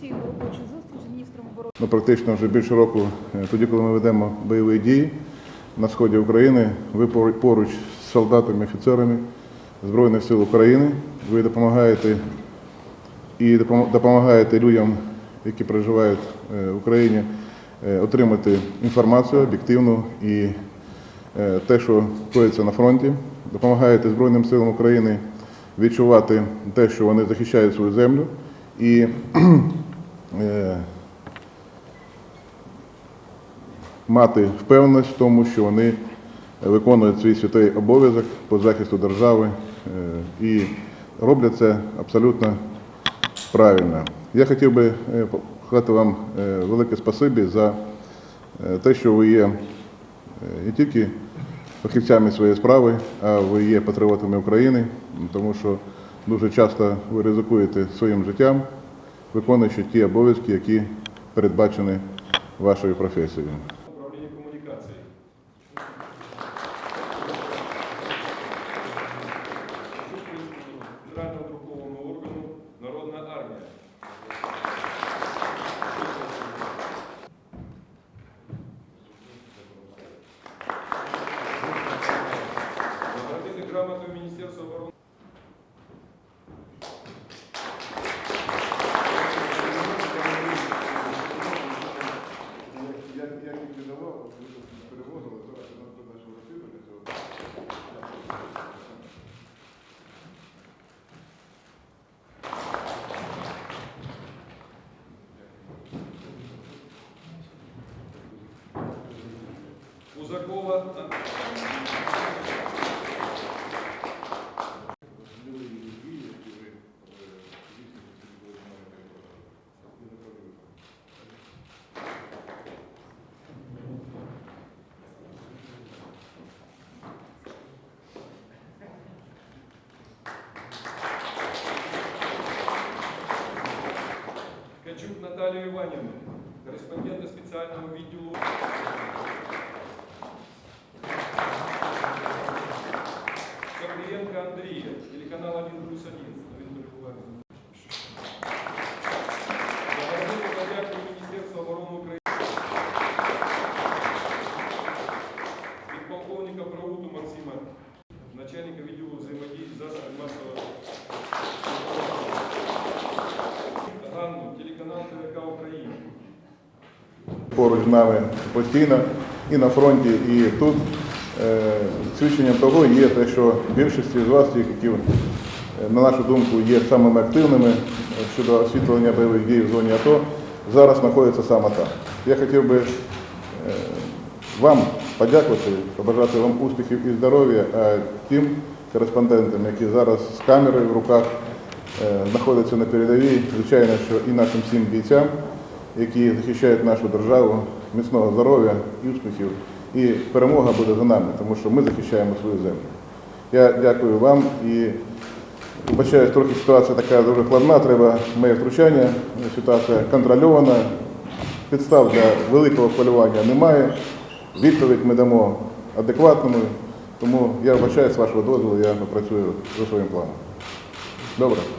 офіційну робочу зустріч з міністром оборони. Ну, практично вже більше року, е, тоді, коли ми ведемо бойові дії на сході України, ви поруч з солдатами, офіцерами Збройних сил України, ви допомагаєте і допом- допомагаєте людям, які проживають е, в Україні, е, отримати інформацію об'єктивну і те, що коїться на фронті. Допомагаєте Збройним силам України відчувати те, що вони захищають свою землю. І мати впевненість в тому, що вони виконують свій святий обов'язок по захисту держави е, і роблять це абсолютно правильно. Я хотів би е, сказати вам е, велике спасибі за е, те, що ви є е, не тільки фахівцями своєї справи, а ви є патріотами України, тому що дуже часто ви ризикуєте своїм життям, виконуючи ті обов'язки, які передбачені вашою професією. управління комунікації. Жуківського Узакова Ткачук Наталію Іванівну, кореспондента спеціального відділу. Телеканал 1 плюс 1. Він перебуває. Наградити подяку Міністерства оборони України. Від полковника Максима, начальника відділу взаємодії засобів масового телеканал ТВК Україна. поруч нами постійно і на фронті, і тут. Е, Свідченням того є те, що більшість з вас, тих, які, на нашу думку, є самими активними е, щодо освітлення бойових дій в зоні АТО, зараз знаходяться саме там. Я хотів би е, вам подякувати, побажати вам успіхів і здоров'я, а тим кореспондентам, які зараз з камерою в руках е, знаходяться на передовій, звичайно, що і нашим всім бійцям, які захищають нашу державу, міцного здоров'я і успіхів. І перемога буде за нами, тому що ми захищаємо свою землю. Я дякую вам і вибачаюсь, трохи ситуація така дуже складна, треба моє втручання. Ситуація контрольована, підстав для великого хвилювання немає. Відповідь ми дамо адекватному, тому я вбачаю з вашого дозволу, я попрацюю за своїм планом. Добре.